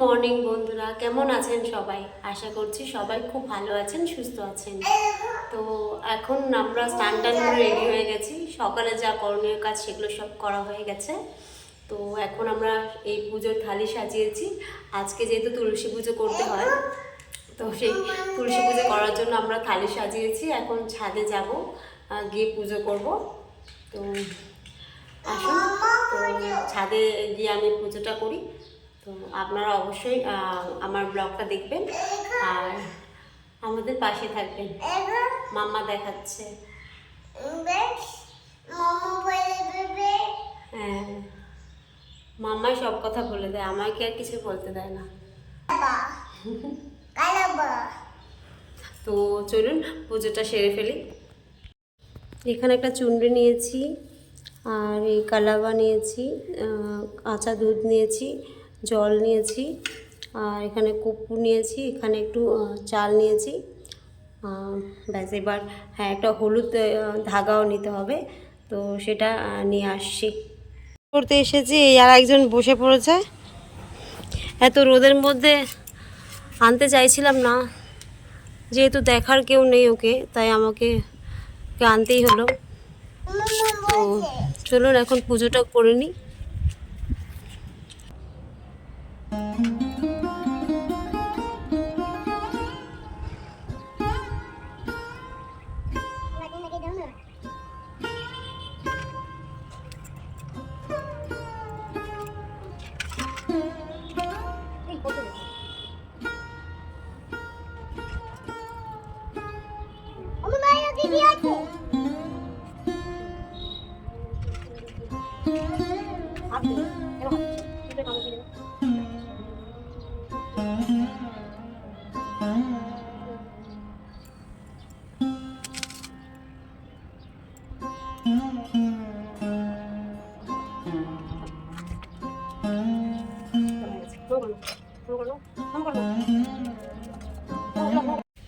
Morning বন্ধুরা, কেমন আছেন সবাই? আশা করছি সবাই খুব ভালো আছেন, সুস্থ আছেন। তো এখন আমরা স্নান টান করে রেডি হয়ে গেছি। সকালে যা করণীয় কাজ সেগুলো সব করা হয়ে গেছে। তো এখন আমরা এই পুজোর থালি সাজিয়েছি। আজকে যেহেতু তুলসী পুজো করতে হয়, তো সেই তুলসী পুজো করার জন্য আমরা থালি সাজিয়েছি। এখন ছাদে যাব গিয়ে পুজো করব। তো আসুন, তো ছাদে গিয়ে আমি পুজোটা করি। তো আপনারা অবশ্যই আমার ব্লগটা দেখবেন আর আমাদের পাশে থাকবেন। মাম্মা দেখাচ্ছে। হ্যাঁ মাম্মাই সব কথা বলে দেয় আমাকে আর কিছু বলতে দেয় না। তো চলুন, পুজোটা সেরে ফেলি। এখানে একটা চুনরি নিয়েছি, আর এই কালাবা নিয়েছি কাঁচা দুধ নিয়েছি। জল নিয়েছি, আর এখানে কপ্পু নিয়েছি, এখানে একটু চাল নিয়েছি। ব্যাস, এবার হ্যাঁ একটা হলুদ ধাগাও নিতে হবে, তো সেটা নিয়ে আসছি। করতে এসেছি আর একজন বসে পড়েছে। এত রোদের মধ্যে আনতে চাইছিলাম না, যেহেতু দেখার কেউ নেই ওকে, তাই আমাকে আনতেই হলো। তো চলুন, এখন পুজোটা করে নিই। Thank you.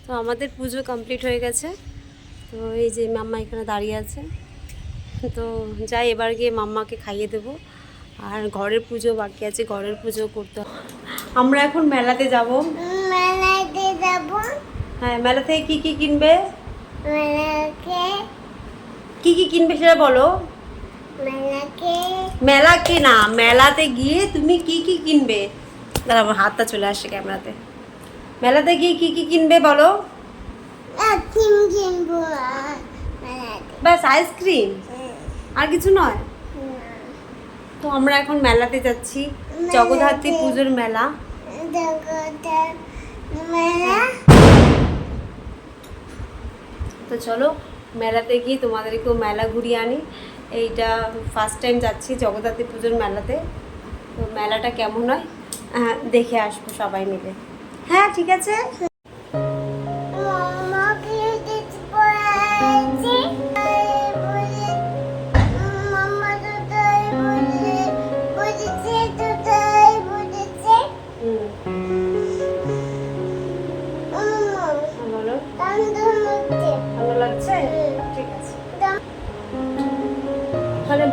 তো আমাদের পুজো কমপ্লিট হয়ে গেছে। তো এই যে মাম্মা এখানে দাঁড়িয়ে আছে। তো যাই এবার গিয়ে মাম্মাকে খাইয়ে দেবো। আর ঘরের পুজো বাকি আছে ঘরের পুজো করতে। আমরা এখন মেলাতে যাব। মেলাতে যাব। হ্যাঁ মেলা থেকে কি কি কিনবে? মেলাকে কি কি কিনবে সেটা বলো। মেলাকে মেলা কে না মেলাতে গিয়ে তুমি কি কি কিনবে? দাঁড়া আমার হাতটা চলে আসে ক্যামেরাতে। মেলাতে গিয়ে কি কি কিনবে বলো? ব্যাস আইসক্রিম? আর কিছু নয়? তো আমরা এখন মেলাতে যাচ্ছি জগদ্ধাত্রী পুজোর মেলা। তো চলো মেলাতে গিয়ে তোমাদেরকেও মেলা ঘুরিয়ে আনি। এইটা ফার্স্ট টাইম যাচ্ছি জগদ্ধাত্রী পুজোর মেলাতে। তো মেলাটা কেমন হয়? দেখে আসব সবাই মিলে হ্যাঁ ঠিক আছে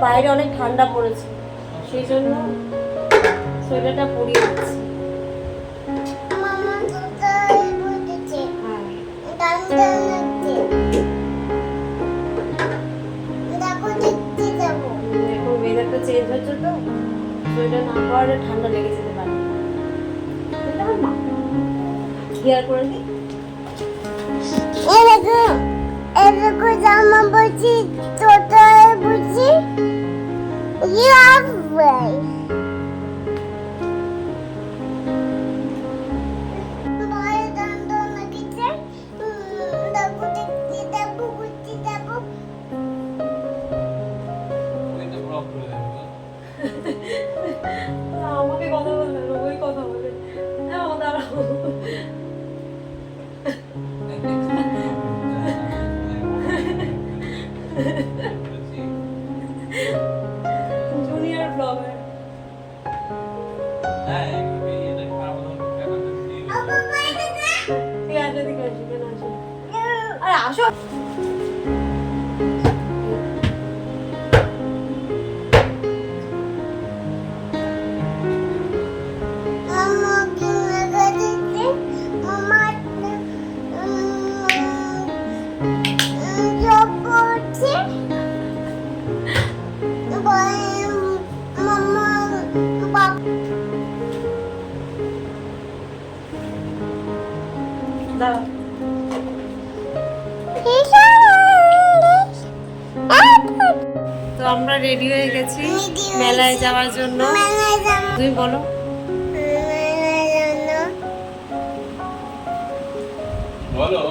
বাইরে অনেক ঠান্ডা পড়েছে সেই জন্য সোয়েটারটা পরিয়ে দিচ্ছি। বলেছে হ্যাঁ। এখন ওয়েদারটা চেঞ্জ হচ্ছে তো। সোয়েটার না ঠান্ডা লেগে যেতে পারে। বুঝতে পারলাম? ক্লিয়ার করে দিই এরকম এরকম জামা বুঝি ইয়াবে আরে আসো তো আমরা রেডি হয়ে গেছি মেলায় যাওয়ার জন্য। মেলায় তুমি বলো। বলো।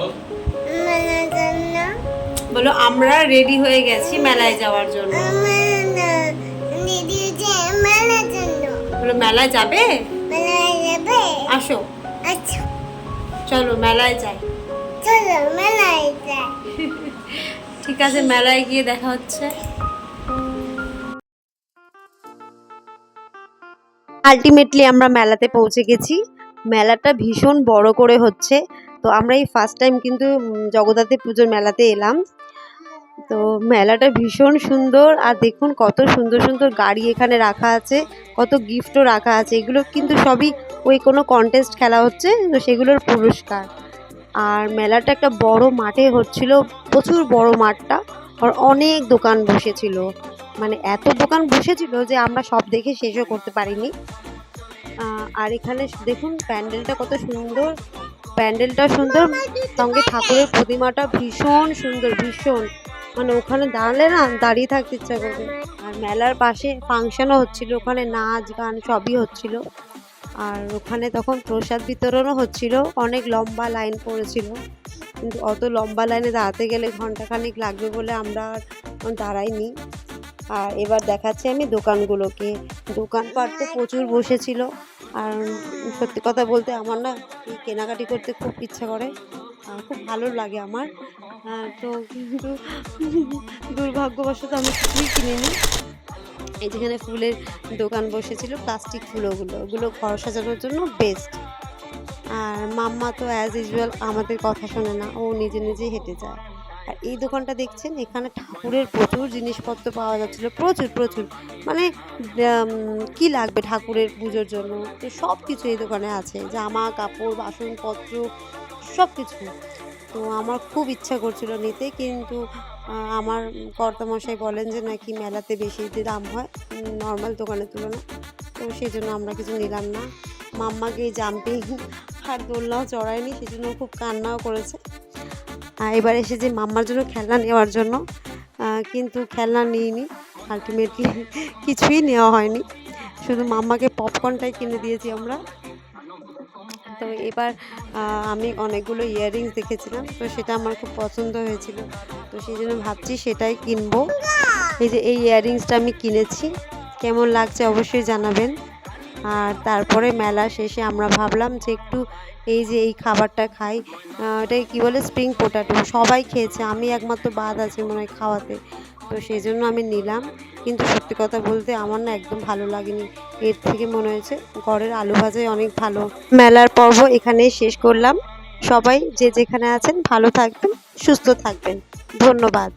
বলো আমরা রেডি হয়ে গেছি মেলায় যাওয়ার জন্য। বলো মেলায় যাবে। আসো। আচ্ছা। চলো মেলায় যাই। ঠিক আছে মেলায় গিয়ে দেখা হচ্ছে। আলটিমেটলি আমরা মেলাতে পৌঁছে গেছি। মেলাটা ভীষণ বড় করে হচ্ছে। তো আমরা এই ফার্স্ট টাইম কিন্তু উম, পুজোর মেলাতে এলাম। তো মেলাটা ভীষণ সুন্দর। আর দেখুন কত সুন্দর সুন্দর গাড়ি এখানে রাখা আছে। কত গিফটও রাখা আছে। এগুলো কিন্তু সবই ওই কোনো কন্টেস্ট খেলা হচ্ছে। তো সেগুলোর পুরস্কার। আর মেলাটা একটা বড় মাঠে হচ্ছিল, প্রচুর বড় মাঠটা, আর অনেক দোকান বসেছিল। মানে এত দোকান বসেছিল যে আমরা সব দেখে শেষও করতে পারিনি। আর এখানে দেখুন প্যান্ডেলটা কত সুন্দর। প্যান্ডেলটা সুন্দর, সঙ্গে ঠাকুরের প্রতিমাটা ভীষণ সুন্দর, ভীষণ। মানে ওখানে দাঁড়ালে না দাঁড়িয়ে থাকতে ইচ্ছা করবে। আর মেলার পাশে ফাংশনও হচ্ছিল, ওখানে নাচ, গান সবই হচ্ছিল। আর ওখানে তখন প্রসাদ বিতরণও হচ্ছিল। অনেক লম্বা লাইন পড়েছিল। কিন্তু অত লম্বা লাইনে দাঁড়াতে গেলে ঘন্টাখানেক লাগবে বলে আমরা দাঁড়াইনি। আর এবার দেখাচ্ছি আমি দোকানগুলোকে। দোকানপাট তো প্রচুর বসেছিল। আর সত্যি কথা বলতে আমার না এই কেনাকাটি করতে খুব ইচ্ছা করে। খুব ভালো লাগে আমার। তো কিন্তু দুর্ভাগ্যবশত আমি কিছুই কিনিনি। এই যেখানে ফুলের দোকান বসেছিল প্লাস্টিক ফুল ওগুলো ঘর সাজানোর জন্য বেস্ট আর মাম্মা তো অ্যাজ ইউজুয়াল আমাদের কথা শোনে না, ও নিজে নিজে হেঁটে যায়। আর এই দোকানটা দেখছেন, এখানে ঠাকুরের প্রচুর জিনিসপত্র পাওয়া যাচ্ছিল, প্রচুর প্রচুর। মানে কি লাগবে ঠাকুরের পুজোর জন্য? তো সব কিছু এই দোকানে আছে, জামা, কাপড়, বাসনপত্র সব কিছু তো আমার খুব ইচ্ছা করছিল নিতে, কিন্তু আমার কর্তামশাই বলেন যে নাকি মেলাতে বেশি দাম হয় নর্মাল দোকানের তুলনায়। তো সেই জন্য আমরা কিছু নিলাম না। মাম্মাকে জাম্পিং আর দোলনাও চড়ায়নি, সেই জন্য খুব কান্নাও করেছে। আর এবার এসে যে মাম্মার জন্য খেলনা নেওয়ার জন্য কিন্তু খেলনা নিইনি। আলটিমেটলি কিছুই নেওয়া হয়নি। শুধু মাম্মাকে পপকর্নটাই কিনে দিয়েছি আমরা। তো এবার আমি অনেকগুলো ইয়াররিংস দেখেছিলাম, তো সেটা আমার খুব পছন্দ হয়েছিল। তো সেই জন্য ভাবছি সেটাই কিনবো। এই যে এই ইয়াররিংসটা আমি কিনেছি, কেমন লাগছে অবশ্যই জানাবেন। আর তারপরে মেলা শেষে আমরা ভাবলাম যে একটু এই যে এই খাবারটা খাই এটাকে কী বলে স্প্রিং পোটাটো সবাই খেয়েছে, আমি একমাত্র বাদ আছি মনে হয় খাওয়াতে। তো সেই জন্য আমি নিলাম। কিন্তু সত্যি কথা বলতে আমার না একদম ভালো লাগেনি। এর থেকে মনে হয়েছে ঘরের আলু ভাজাই অনেক ভালো। মেলার পর্ব এখানেই শেষ করলাম। সবাই যে যেখানে আছেন ভালো থাকবেন, সুস্থ থাকবেন। ধন্যবাদ।